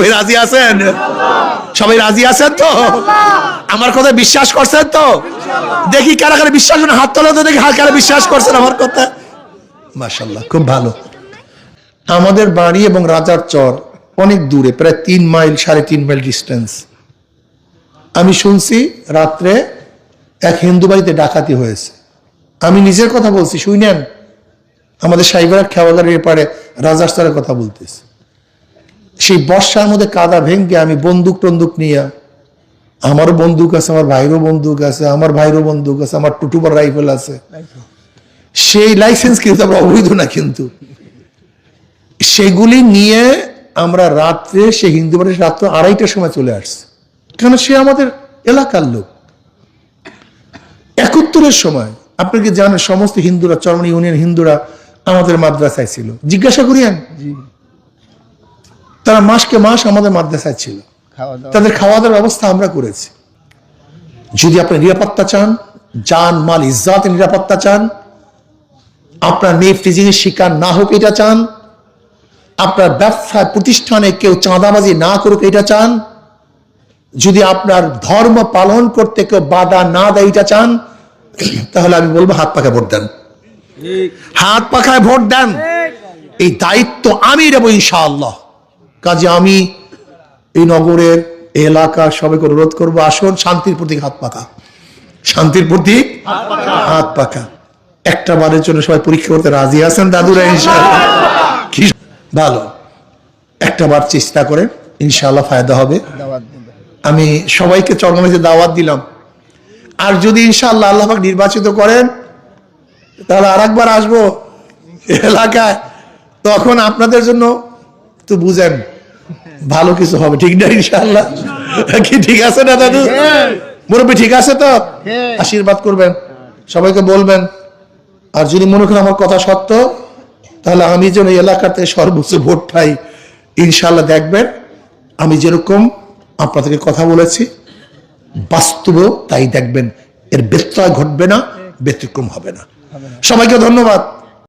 সবাই রাজি আছেন? সবাই রাজি আছেন তো? আমার কথা বিশ্বাস করছেন তো? দেখি কারা কারা বিশ্বাস হাত তোলা তো দেখি কারা বিশ্বাস করছেন আমার কথা মাশাল্লাহ খুব ভালো। আমাদের বাড়ি এবং রাজার চর অনেক দূরে, প্রায় তিন মাইল, সাড়ে তিন মাইল ডিস্টেন্স আমি শুনছি রাত্রে এক হিন্দু বাড়িতে ডাকাতি হয়েছে। আমি নিজের কথা বলছি, শুনেন? আমাদের সাইবার খেওয়াগারের এপারে রাজার চরের কথা বলতেছি। সেই বর্ষার মধ্যে কাদা ভেঙ্গে আমি বন্দুক টন্দুক নিয়ে আমারও বন্দুক আছে, আমার ভাইরও বন্দুক আছে, আমার ভাইরও বন্দুক আছে, আমার টুটুবার রাইফেল আছে। সেই লাইসেন্স কিন্তু আমরা অবৈধ না কিন্তু। সেগুলি নিয়ে আমরা রাত্রে সে হিন্দু বাড়ির রাত্র আড়াইটার সময় চলে আসছে। কেন সে আমাদের এলাকার লোক। একাত্তরের সময়, আপনি কি জানেন, সমস্ত হিন্দুরা, চরমনি ইউনিয়ন হিন্দুরা আমাদের মাদ্রাসায় ছিল। জিজ্ঞাসা করিয়েন। তারা মাসকে মাস আমাদের মাদ্রাসায় ছিল। তাদের খাওয়া দাওয়ার ব্যবস্থা আমরা করেছি। যদি আপনি নিরাপত্তা চান জান মাল ইজ্জাতের নিরাপত্তা চান আপনার মেয়ে ফ্রিজিংয়ের শিকার না হোক এটা চান আপনার ব্যবসা প্রতিষ্ঠানে কেউ চাঁদাবাজি না করুক এটা চান যদি আপনার ধর্ম পালন করতে কেউ বাধা না দেয় এটা চান তাহলে আমি বলব হাত পাখায় ভোট দেন। হাত পাখায় ভোট দেন। এই দায়িত্ব আমি নেব ইনশাআল্লাহ। কাজে আমি এই নগরের এই এলাকার সবাইকে অনুরোধ করব, আসুন, শান্তির প্রতীক হাত পাকা। শান্তির প্রতীক হাত পাকা। একটা বারের জন্য সবাই পরীক্ষা করতে রাজি আছেন দাদুরা, ইনশাআল্লাহ? ভালো। একটা বার চেষ্টা করেন, ইনশাআল্লাহ ফায়দা হবে। আমি সবাইকে চরমনাইতে দাওয়াত দিলাম, আর যদি ইনশাআল্লাহ আল্লাহ নির্বাচিত করেন, তাহলে আর একবার আসব এলাকায়। তখন আপনাদের জন্য তো বুঝেন, ভালো কিছু হবে, ঠিক না ইনশাআল্লাহ? কি ঠিক আছে না দাদু? মুরব্বী ঠিক আছে তো। আশীর্বাদ করবেন, সবাইকে বলবেন। আর যদি মনে করেন আমার কথা সত্য, তাহলে আমি যেন এলাকাতে সর্বোচ্চ ভোট পাই, ইনশাআল্লাহ দেখবেন। আমি যেরকম আপনাদেরকে কথা বলেছি বাস্তবেও তাই দেখবেন। এর ব্যত্যয় ঘটবে না, ব্যতিক্রম হবে না। সবাইকে ধন্যবাদ।